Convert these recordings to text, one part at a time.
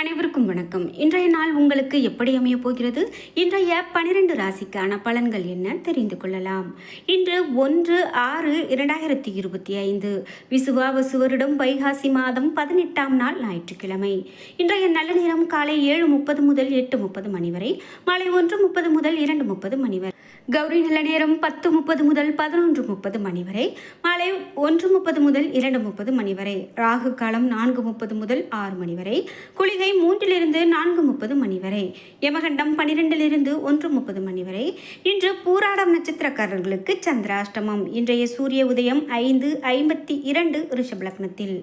அனைவருக்கும் வணக்கம். இன்றைய நாள் உங்களுக்கு எப்படி அமைய போகிறது? இன்றைய பனிரெண்டு ராசிக்கான பலன்கள் என்ன? தெரிந்து கொள்ளலாம். இன்று ஒன்று ஆறு இரண்டாயிரத்தி இருபத்தி ஐந்து. விசுவாவசு வருடம் வைகாசி மாதம் பதினெட்டாம் நாள் ஞாயிற்றுக்கிழமை. இன்றைய நல்ல நேரம் காலை ஏழு முப்பது முதல் எட்டு முப்பது மணி வரை. மாலை ஒன்று முப்பது முதல் இரண்டு முப்பது மணி வரை. கௌரி நல்ல நேரம் பத்து முப்பது முதல் பதினொன்று முப்பது மணி வரை. மாலை ஒன்று முப்பது முதல் இரண்டு முப்பது மணி வரை. ராகு காலம் நான்கு முப்பது முதல் ஆறு மணி வரை. குளிகை மூன்றிலிருந்து நான்கு முப்பது மணி வரை. யமகண்டம் பனிரெண்டிலிருந்து ஒன்று முப்பது மணி வரை. இன்று பூராடம் நட்சத்திரக்காரர்களுக்கு சந்திராஷ்டமம். இன்றைய சூரிய உதயம் ஐந்து ஐம்பத்தி இரண்டு ரிஷபலக்னத்தில்.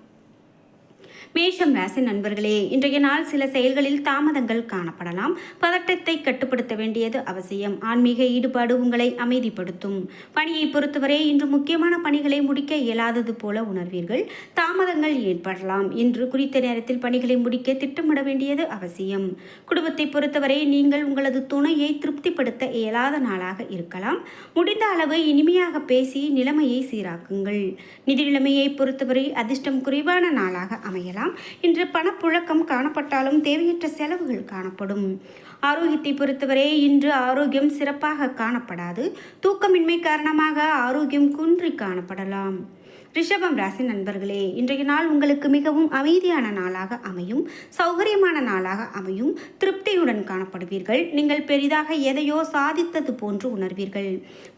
மேஷம் ராசி நண்பர்களே இன்றைய நாள் சில செயல்களில் தாமதங்கள் காணப்படலாம். பதட்டத்தை கட்டுப்படுத்த வேண்டியது அவசியம். ஆன்மீக ஈடுபாடு உங்களை அமைதிப்படுத்தும். பணியை பொறுத்தவரை இன்று முக்கியமான பணிகளை முடிக்க இயலாதது போல உணர்வீர்கள். தாமதங்கள் ஏற்படலாம். இன்று குறித்த நேரத்தில் பணிகளை முடிக்க திட்டமிட வேண்டியது அவசியம். குடும்பத்தை பொறுத்தவரை நீங்கள் உங்களது துணையை திருப்திப்படுத்த இயலாத நாளாக இருக்கலாம். முடிந்த அளவு இனிமையாக பேசி நிலைமையை சீராக்குங்கள். நிதி நிலைமையை பொறுத்தவரை அதிர்ஷ்டம் குறைவான நாளாக அமையலாம். இன்று பணப்புழக்கம் காணப்பட்டாலும் தேவையற்ற செலவுகள் காணப்படும். ஆரோக்கியத்தை பொறுத்தவரை இன்று ஆரோக்கியம் சிறப்பாக காணப்படாது. தூக்கமின்மை காரணமாக ஆரோக்கியம் குன்றி காணப்படலாம். ரிஷபம் ராசி நண்பர்களே இன்றைய நாள் உங்களுக்கு மிகவும் அமைதியான நாளாக அமையும் சௌகரியமான நாளாக அமையும் திருப்தியுடன் காணப்படுவீர்கள். நீங்கள் பெரிதாக எதையோ சாதித்தது போன்று உணர்வீர்கள்.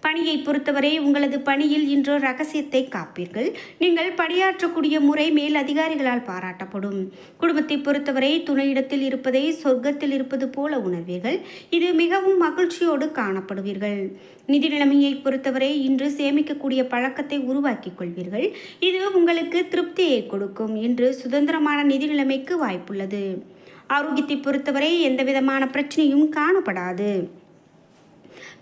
பணியை பொறுத்தவரை உங்களது பணியில் இன்று ரகசியத்தை காப்பீர்கள். நீங்கள் பணியாற்றக்கூடிய முறை மேல் அதிகாரிகளால் பாராட்டப்படும். குடும்பத்தை பொறுத்தவரை துணையிடத்தில் இருப்பதை சொர்க்கத்தில் இருப்பது போல உணர்வீர்கள். இது மிகவும் மகிழ்ச்சியோடு காணப்படுவீர்கள். நிதி நிலைமையை பொறுத்தவரை இன்று சேமிக்கக்கூடிய பழக்கத்தை உருவாக்கிக் கொள்வீர்கள். இது உங்களுக்கு திருப்தியை கொடுக்கும் இன்று சுதந்திரமான நிதி நிலைமைக்கு வாய்ப்புள்ளது. ஆரோக்கியத்தை பொறுத்தவரை எந்த விதமான பிரச்சனையும் காணப்படாது.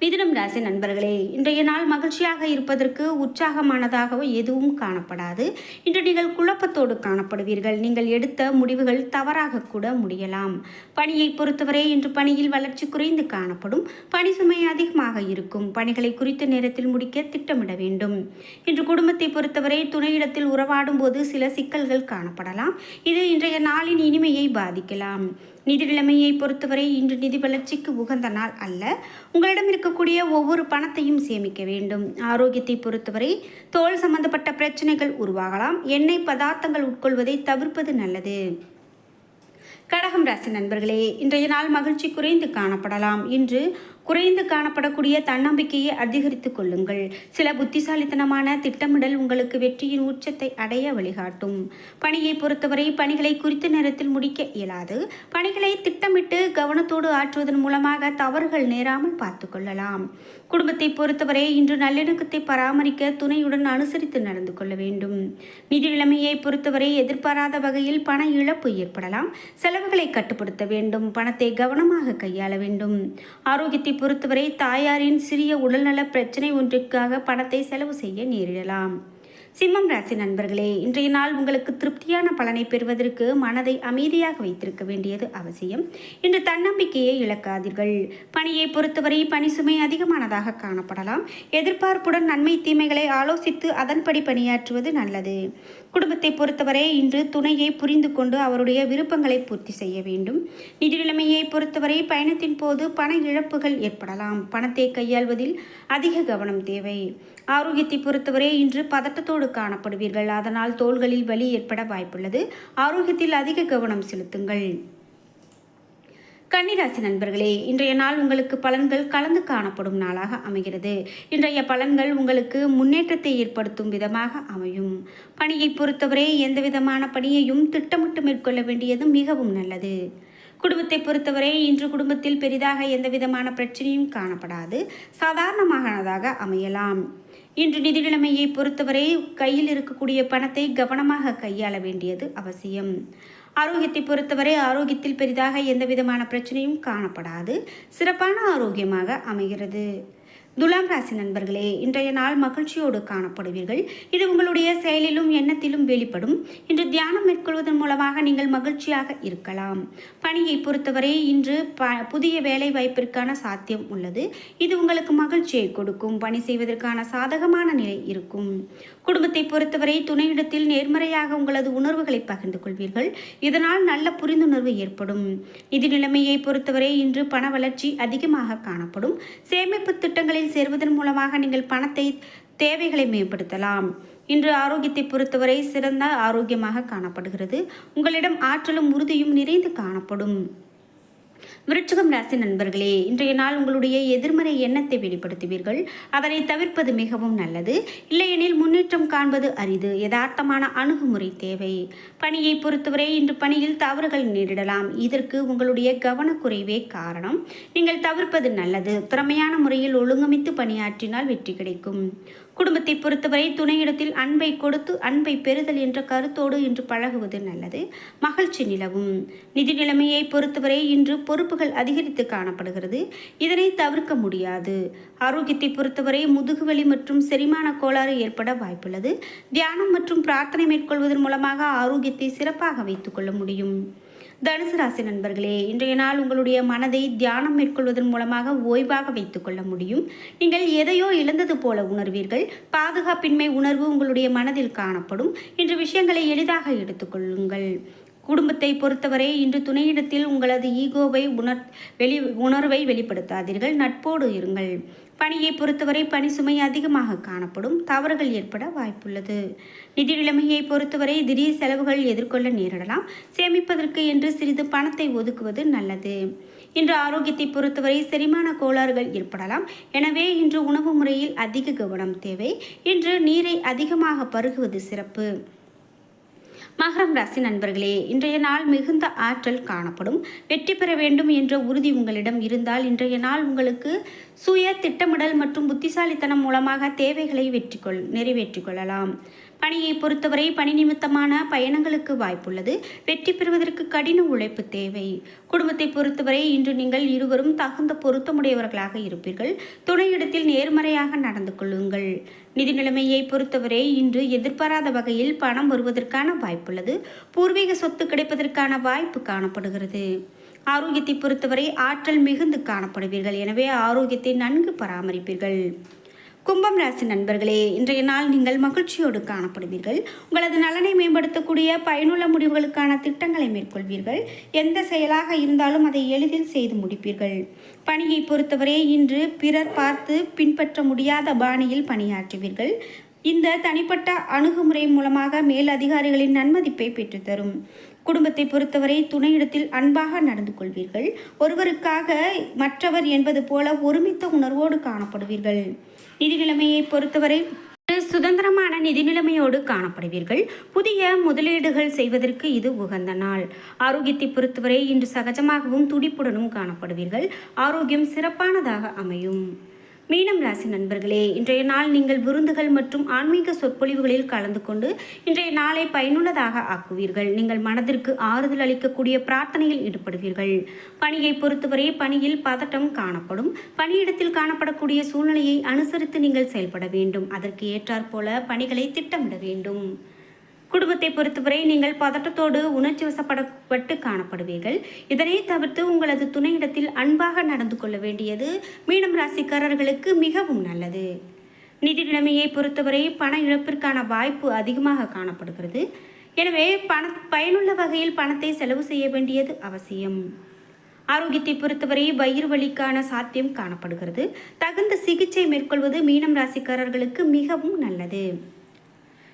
மிதுனம் ராசி நண்பர்களே இன்றைய நாள் மகிழ்ச்சியாக இருப்பதற்கு உற்சாகமானதாகவோ எதுவும் காணப்படாது. இன்று நீங்கள் குழப்பத்தோடு காணப்படுவீர்கள். நீங்கள் எடுத்த முடிவுகள் தவறாக கூட முடியலாம். பணியை பொறுத்தவரை இன்று பணியில் வளர்ச்சி குறைந்து காணப்படும். பணி சுமை அதிகமாக இருக்கும். பணிகளை குறித்த நேரத்தில் முடிக்க திட்டமிட வேண்டும். இன்று குடும்பத்தை பொறுத்தவரை துணையிடத்தில் உறவாடும் போது சில சிக்கல்கள் காணப்படலாம். இது இன்றைய நாளின் இனிமையை பாதிக்கலாம். நிதி நிலைமையை பொறுத்தவரை இன்று நிதி வளர்ச்சிக்கு உகந்த நாள் அல்ல. உங்களிடம் இருக்கக்கூடிய ஒவ்வொரு பணத்தையும் சேமிக்க வேண்டும். ஆரோக்கியத்தை பொறுத்தவரை தோல் சம்பந்தப்பட்ட பிரச்சனைகள் உருவாகலாம். எண்ணெய் பதார்த்தங்கள் உட்கொள்வதை தவிர்ப்பது நல்லது. கடகம் ராசி நண்பர்களே இன்றைய நாள் மகிழ்ச்சி குறைந்து காணப்படலாம். இன்று குறைந்து காணப்படக்கூடிய தன்னம்பிக்கையை அதிகரித்துக் கொள்ளுங்கள். சில புத்திசாலித்தனமான திட்டமிடல் உங்களுக்கு வெற்றியின் உச்சத்தை அடைய வழிகாட்டும். பணியை பொறுத்தவரை பணிகளை குறித்த நேரத்தில் முடிக்க இயலாது. பணிகளை திட்டமிட்டு கவனத்தோடு ஆற்றுவதன் மூலமாக தவறுகள் நேராமல் பார்த்து கொள்ளலாம். குடும்பத்தை பொறுத்தவரை இன்று நல்லிணக்கத்தை பராமரிக்க துணையுடன் அனுசரித்து நடந்து கொள்ள வேண்டும். நிதி நிலைமையை பொறுத்தவரை எதிர்பாராத வகையில் பண இழப்பு ஏற்படலாம். செலவுகளை கட்டுப்படுத்த வேண்டும். பணத்தை கவனமாக கையாள வேண்டும். ஆரோக்கியத்தை பொறுத்தவரை தாயாரின் சிறிய உடல்நல பிரச்சனை ஒன்றிற்காக பணத்தை செலவு செய்ய நேரிடலாம். சிம்மம் ராசி நண்பர்களே இன்றைய நாள் உங்களுக்கு திருப்தியான பலனை பெறுவதற்கு மனதை அமைதியாக வைத்திருக்க வேண்டியது அவசியம். இன்று தன்னம்பிக்கையை இழக்காதீர்கள். பணியை பொறுத்தவரை பணி சுமை அதிகமானதாக காணப்படலாம். எதிர்பார்ப்புடன் நன்மை தீமைகளை ஆலோசித்து அதன்படி பணியாற்றுவது நல்லது. குடும்பத்தை பொறுத்தவரை இன்று துணையை புரிந்து கொண்டு அவருடைய விருப்பங்களை பூர்த்தி செய்ய வேண்டும். நிதி நிலைமையை பொறுத்தவரை பயணத்தின் போது பண இழப்புகள் ஏற்படலாம். பணத்தை கையாள்வதில் அதிக கவனம் தேவை. ஆரோக்கியத்தை பொறுத்தவரை இன்று பதட்டத்தோடு காணப்படுவீர்கள். அதனால் தோள்களில் வலி ஏற்பட வாய்ப்புள்ளது. ஆரோக்கியத்தில் அதிக கவனம் செலுத்துங்கள். கன்னிராசி நண்பர்களே இன்றைய நாள் உங்களுக்கு பலன்கள் கலந்து காணப்படும் நாளாக அமைகிறது. இன்றைய பலன்கள் உங்களுக்கு முன்னேற்றத்தை ஏற்படுத்தும் விதமாக அமையும். பணியை பொறுத்தவரை எந்த விதமான பணியையும் திட்டமிட்டு மேற்கொள்ள வேண்டியது மிகவும் நல்லது. குடும்பத்தை பொறுத்தவரை இன்று குடும்பத்தில் பெரிதாக எந்த விதமான பிரச்சனையும் காணப்படாது. சாதாரணமானதாக அமையலாம். இன்று நிதி நிலைமையை பொறுத்தவரை கையில் இருக்கக்கூடிய பணத்தை கவனமாக கையாள வேண்டியது அவசியம். ஆரோக்கியத்தை பொறுத்தவரை ஆரோக்கியத்தில் பெரிதாக எந்த விதமான பிரச்சனையும் காணப்படாது. சிறப்பான ஆரோக்கியமாக அமைகிறது. துலாம் ராசி நண்பர்களே இன்றைய நாள் மகிழ்ச்சியோடு காணப்படுவீர்கள். இது உங்களுடைய செயலிலும் எண்ணத்திலும் வெளிப்படும். இன்று தியானம் மேற்கொள்வதன் மூலமாக நீங்கள் மகிழ்ச்சியாக இருக்கலாம். பணியை பொறுத்தவரை இன்று ப புதிய வேலை வாய்ப்பிற்கான சாத்தியம் உள்ளது. இது உங்களுக்கு மகிழ்ச்சியை கொடுக்கும். பணி செய்வதற்கான சாதகமான நிலை இருக்கும். குடும்பத்தை பொறுத்தவரை துணையிடத்தில் நேர்மறையாக உங்களது உணர்வுகளை பகிர்ந்து கொள்வீர்கள். இதனால் நல்ல புரிந்துணர்வு ஏற்படும். நிதி நிலைமையை பொறுத்தவரை இன்று பண வளர்ச்சி அதிகமாக காணப்படும். சேமிப்பு திட்டங்களில் சேர்வதன் மூலமாக நீங்கள் பணத்தை தேவைகளை மேம்படுத்தலாம். இன்று ஆரோக்கியத்தை பொறுத்தவரை சிறந்த ஆரோக்கியமாக காணப்படுகிறது. உங்களிடம் ஆற்றலும் உறுதியும் நிறைந்து காணப்படும். விருச்சகம் ராசி நண்பர்களே இன்றைய நாள் உங்களுடைய எதிர்மறை எண்ணத்தை வெளிப்படுத்துவீர்கள். அதனை தவிர்ப்பது மிகவும் நல்லது. இல்லையெனில் முன்னேற்றம் காண்பது அரிது. யதார்த்தமான அணுகுமுறை தேவை. பணியை பொறுத்தவரை இன்று பணியில் தவறுகள் நேரிடலாம். இதற்கு உங்களுடைய கவனக்குறைவே காரணம். நீங்கள் தவிர்ப்பது நல்லது. திறமையான முறையில் ஒழுங்கமைத்து பணியாற்றினால் வெற்றி கிடைக்கும். குடும்பத்தை பொறுத்தவரை துணையிடத்தில் அன்பை கொடுத்து அன்பை பெறுதல் என்ற கருத்தோடு இன்று பழகுவது நல்லது. மகிழ்ச்சி நிலவும். நிதி நிலைமையை பொறுத்தவரை இன்று பொறுப்புகள் அதிகரித்து காணப்படுகிறது. இதனை தவிர்க்க முடியாது. ஆரோக்கியத்தை பொறுத்தவரை முதுகுவலி மற்றும் செரிமான கோளாறு ஏற்பட வாய்ப்புள்ளது. தியானம் மற்றும் பிரார்த்தனை மேற்கொள்வதன் மூலமாக ஆரோக்கியத்தை சிறப்பாக வைத்துக்கொள்ள முடியும். தனுசு ராசி நண்பர்களே இன்றைய நாள் உங்களுடைய மனதை தியானம் மேற்கொள்வதன் மூலமாக ஓய்வாக வைத்துக்கொள்ள முடியும். நீங்கள் எதையோ இழந்தது போல உணர்வீர்கள். பாதுகாப்பின்மை உணர்வு உங்களுடைய மனதில் காணப்படும். இன்று விஷயங்களை எளிதாக எடுத்துக்கொள்ளுங்கள் குடும்பத்தை பொறுத்தவரை இன்று துணையிடத்தில் உங்களது ஈகோவை உணர் வெளி உணர்வை வெளிப்படுத்தாதீர்கள். நட்போடு இருங்கள். பணியை பொறுத்தவரை பணி சுமை அதிகமாக காணப்படும். தவறுகள் ஏற்பட வாய்ப்புள்ளது. நிதி நிலைமையை பொறுத்தவரை திடீர் செலவுகள் எதிர்கொள்ள நேரிடலாம். சேமிப்பதற்கு என்று சிறிது பணத்தை ஒதுக்குவது நல்லது. இன்று ஆரோக்கியத்தை பொறுத்தவரை செரிமான கோளாறுகள் ஏற்படலாம். எனவே இன்று உணவு முறையில் அதிக கவனம் தேவை. இன்று நீரை அதிகமாக பருகுவது சிறப்பு. மகரம் ராசி நண்பர்களே இன்றைய நாள் மிகுந்த ஆற்றல் காணப்படும். வெற்றி பெற வேண்டும் என்ற உறுதி உங்களிடம் இருந்தால் இன்றைய நாள் உங்களுக்கு சுய திட்டமிடல் மற்றும் புத்திசாலித்தனம் மூலமாக தேவைகளை வெற்றி கொள் நிறைவேற்றிக் கொள்ளலாம் பணியை பொறுத்தவரை பணி நிமித்தமான பயணங்களுக்கு வாய்ப்புள்ளது. வெற்றி பெறுவதற்கு கடின உழைப்பு தேவை. குடும்பத்தை பொறுத்தவரை இன்று நீங்கள் இருவரும் தகுந்த பொருத்தமுடையவர்களாக இருப்பீர்கள். துணையிடத்தில் நேர்மறையாக நடந்து கொள்ளுங்கள். நிதி நிலைமையை பொறுத்தவரை இன்று எதிர்பாராத வகையில் பணம் வருவதற்கான வாய்ப்புள்ளது. பூர்வீக சொத்து கிடைப்பதற்கான வாய்ப்பு காணப்படுகிறது. ஆரோக்கியத்தை பொறுத்தவரை ஆற்றல் மிகுந்து காணப்படுவீர்கள். எனவே ஆரோக்கியத்தை நன்கு பராமரிப்பீர்கள். கும்பம் ராசி நண்பர்களே இன்றைய நாள் நீங்கள் மகிழ்ச்சியோடு காணப்படுவீர்கள். உங்களது நலனை மேம்படுத்தக்கூடிய பயனுள்ள முடிவுகளுக்கான திட்டங்களை மேற்கொள்வீர்கள். எந்த செயலாக இருந்தாலும் அதை எளிதில் செய்து முடிப்பீர்கள். பணியை பொறுத்தவரை இன்று பிறர் பார்த்து பின்பற்ற முடியாத பாணியில் பணியாற்றுவீர்கள். இந்த தனிப்பட்ட அணுகுமுறை மூலமாக மேல் அதிகாரிகளின் நன்மதிப்பை பெற்றுத்தரும். குடும்பத்தை பொறுத்தவரை துணையிடத்தில் அன்பாக நடந்து கொள்வீர்கள். ஒருவருக்காக மற்றவர் என்பது போல ஒருமித்த உணர்வோடு காணப்படுவீர்கள். நிதி நிலைமையை பொறுத்தவரை சுதந்திரமான நிதி நிலைமையோடு காணப்படுவீர்கள். புதிய முதலீடுகள் செய்வதற்கு இது உகந்த நாள். ஆரோக்கியத்தை பொறுத்தவரை இன்று சகஜமாகவும் துடிப்புடனும் காணப்படுவீர்கள். ஆரோக்கியம் சிறப்பானதாக அமையும். மீனம் ராசி நண்பர்களே இன்றைய நாள் நீங்கள் விருந்துகள் மற்றும் ஆன்மீக சொற்பொழிவுகளில் கலந்து கொண்டு இன்றைய நாளை பயனுள்ளதாக ஆக்குவீர்கள். நீங்கள் மனதிற்கு ஆறுதல் அளிக்கக்கூடிய பிரார்த்தனையில் ஈடுபடுவீர்கள். பணியை பொறுத்தவரை பணியில் பதட்டம் காணப்படும். பணியிடத்தில் காணப்படக்கூடிய சூழ்நிலையை அனுசரித்து நீங்கள் செயல்பட வேண்டும். அதற்கு ஏற்றாற்போல பணிகளை திட்டமிட வேண்டும். குடும்பத்தை பொறுத்தவரை நீங்கள் பதட்டத்தோடு உணர்ச்சி வசப்படப்பட்டு காணப்படுவீர்கள். இதனை தவிர்த்து உங்களது துணையிடத்தில் அன்பாக நடந்து கொள்ள வேண்டியது மீனம் ராசிக்காரர்களுக்கு மிகவும் நல்லது. நிதி நிலைமையை பொறுத்தவரை பண இழப்பிற்கான வாய்ப்பு அதிகமாக காணப்படுகிறது. எனவே பண பயனுள்ள வகையில் பணத்தை செலவு செய்ய வேண்டியது அவசியம். ஆரோக்கியத்தை பொறுத்தவரை வயிறு வலிக்கான சாத்தியம் காணப்படுகிறது. தகுந்த சிகிச்சை மேற்கொள்வது மீனம் ராசிக்காரர்களுக்கு மிகவும் நல்லது.